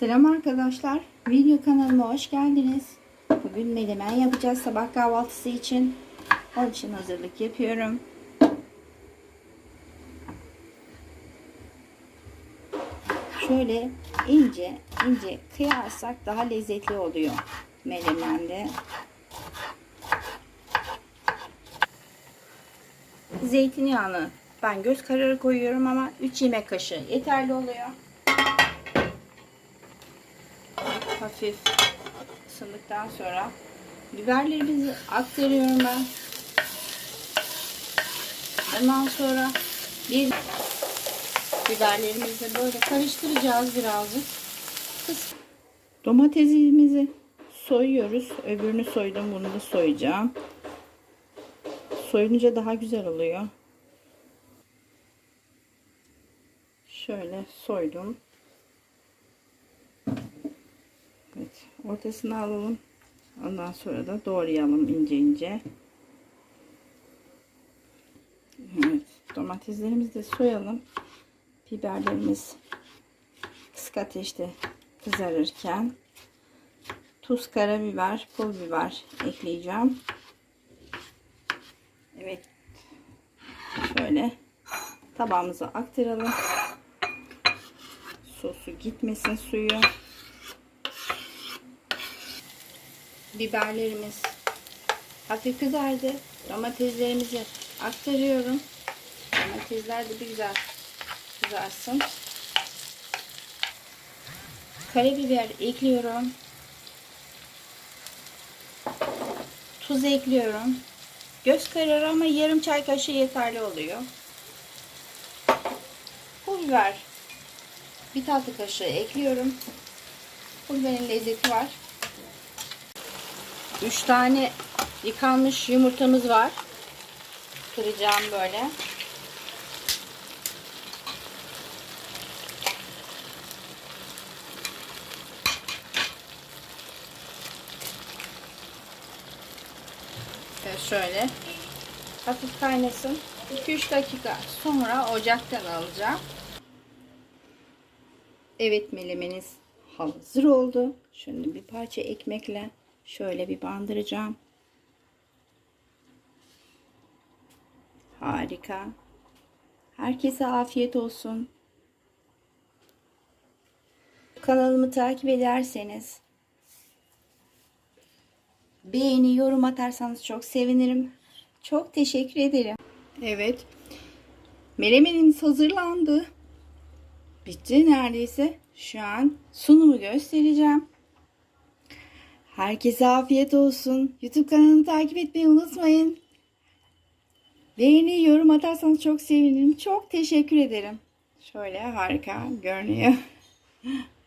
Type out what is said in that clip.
Selam arkadaşlar. Video kanalıma hoş geldiniz. Bugün menemen yapacağız sabah kahvaltısı için. Onun için hazırlık yapıyorum. Şöyle ince ince kıyarsak daha lezzetli oluyor menemende. Zeytinyağını ben göz kararı koyuyorum ama 3 yemek kaşığı yeterli oluyor. Hafif ısındıktan sonra biberlerimizi aktarıyorum ben. Ondan sonra bir biberlerimizi böyle karıştıracağız birazcık. Domatesimizi soyuyoruz. Öbürünü soydum, bunu da soyacağım. Soyunca daha güzel oluyor. Şöyle soydum. Evet, ortasını alalım. Ondan sonra da doğrayalım ince ince. Evet, domateslerimizi de soyalım. Biberlerimiz kısık ateşte kızarırken tuz, karabiber, pul biber ekleyeceğim. Evet. Şöyle tabağımıza aktaralım. Sosu gitmesin suyu. Biberlerimiz hafif kızardı. Domateslerimizi aktarıyorum. Domatesler de bir güzel kızarsın. Karabiber ekliyorum. Tuz ekliyorum. Göz kararı ama yarım çay kaşığı yeterli oluyor. Pul biber bir tatlı kaşığı ekliyorum. Pul biberin lezzeti var. 3 tane yıkanmış yumurtamız var. Kıracağım böyle. Ve şöyle hafif kaynasın. 2-3 dakika sonra ocaktan alacağım. Evet melemeniz hazır oldu. Şimdi bir parça ekmekle Şöyle bir bandıracağım. Harika. Herkese afiyet olsun. Kanalımı takip ederseniz beğeni, yorum atarsanız çok sevinirim. Çok teşekkür ederim. Evet. Melemenimiz hazırlandı. Bitti neredeyse. Şu an sunumu göstereceğim. Herkese afiyet olsun. YouTube kanalını takip etmeyi unutmayın. Beğeni, yorum atarsanız çok sevinirim. Çok teşekkür ederim. Şöyle harika görünüyor.